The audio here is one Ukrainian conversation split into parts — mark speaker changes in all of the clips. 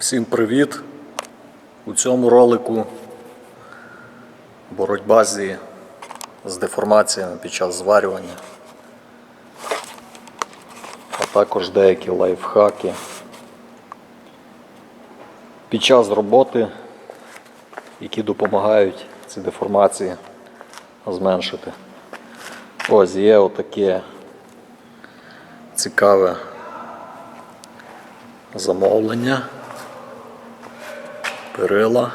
Speaker 1: Всім привіт! У цьому ролику боротьба зі, з деформаціями під час зварювання, а також деякі лайфхаки. Під час роботи, які допомагають ці деформації зменшити. Ось є отаке цікаве замовлення, перила.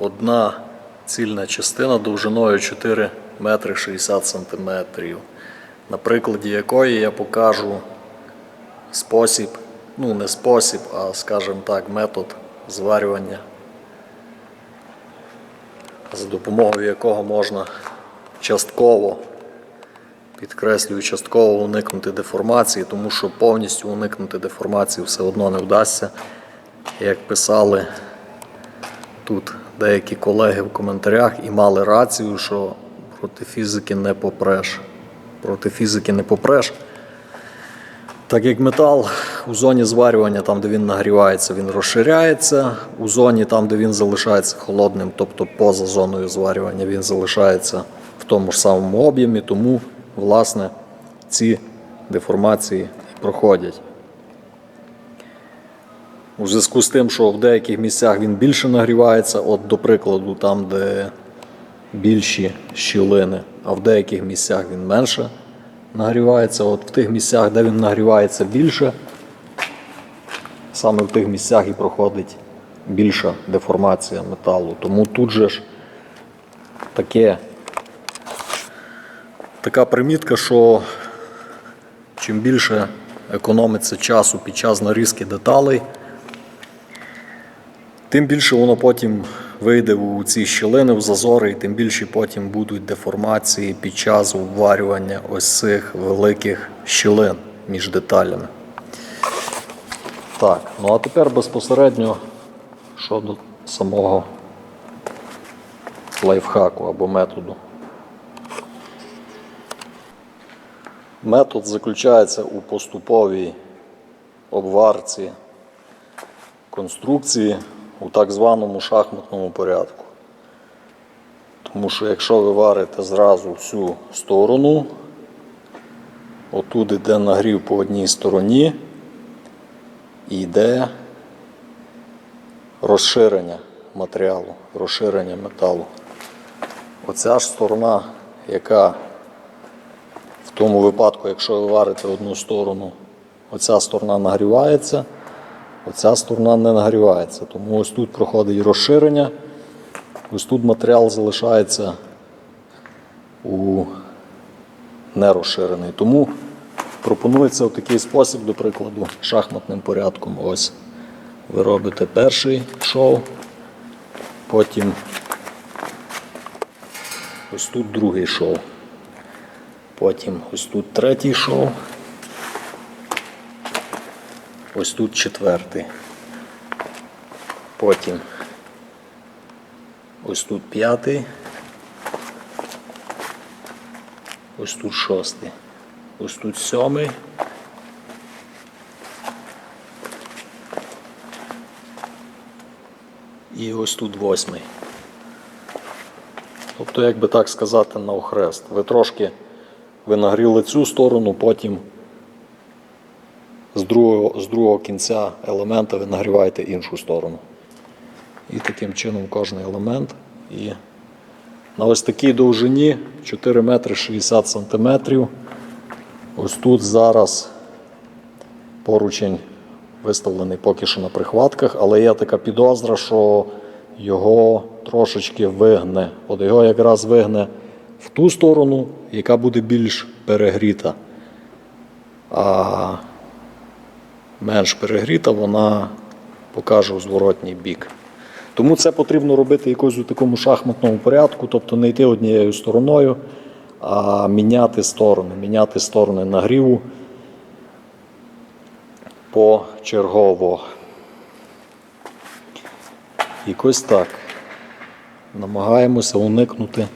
Speaker 1: Одна цільна частина довжиною 4 метри 60 сантиметрів, на прикладі якої я покажу спосіб, ну не спосіб, а скажімо так, метод зварювання, за допомогою якого можна частково Підкреслюю, частково уникнути деформації, тому що повністю уникнути деформації все одно не вдасться. Як писали тут деякі колеги в коментарях і мали рацію, що проти фізики не попреш. Проти фізики не попреш. Так як метал у зоні зварювання, там, де він нагрівається, він розширяється. У зоні, там, де він залишається холодним, тобто поза зоною зварювання, він залишається в тому ж самому об'ємі, тому, власне, ці деформації проходять. У зв'язку з тим, що в деяких місцях він більше нагрівається, от, до прикладу, там, де більші щілини, а в деяких місцях він менше нагрівається. От в тих місцях, де він нагрівається більше, саме в тих місцях і проходить більша деформація металу. Тому тут же ж таке, така примітка, що чим більше економиться часу під час нарізки деталей, тим більше воно потім вийде у ці щілини, в зазори, і тим більше потім будуть деформації під час обварювання ось цих великих щілин між деталями. Так, ну а тепер безпосередньо щодо самого лайфхаку або методу. Метод заключається у поступовій обварці конструкції у так званому шахматному порядку. Тому що якщо ви варите зразу всю сторону, отут йде нагрів по одній стороні і йде розширення матеріалу, розширення металу. Оця ж сторона, яка тому випадку, якщо ви варите одну сторону, оця сторона нагрівається, оця сторона не нагрівається. Тому ось тут проходить розширення, ось тут матеріал залишається у нерозширений. Тому пропонується в такий спосіб, до прикладу, шахматним порядком. Ось ви робите перший шов, потім ось тут другий шов. Потім ось тут третій шов. Ось тут четвертий. Потім ось тут п'ятий. Ось тут шостий. Ось тут сьомий. І ось тут восьмий. Тобто, як би так сказати, навхрест. Ви трошки ви нагріли цю сторону, потім з другого, з другого кінця елемента ви нагріваєте іншу сторону. І таким чином кожен елемент. І на ось такій довжині 4 метри 60 сантиметрів. Ось тут зараз поручень виставлений поки що на прихватках, але є така підозра, що його трошечки вигне. От його якраз вигне в ту сторону, яка буде більш перегріта. А менш перегріта, вона покаже у зворотній бік. Тому це потрібно робити якось у такому шахматному порядку, тобто не йти однією стороною, а міняти сторони, міняти сторони нагріву почергово. Якось так. Намагаємося уникнути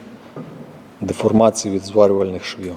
Speaker 1: деформації від зварювальних швів.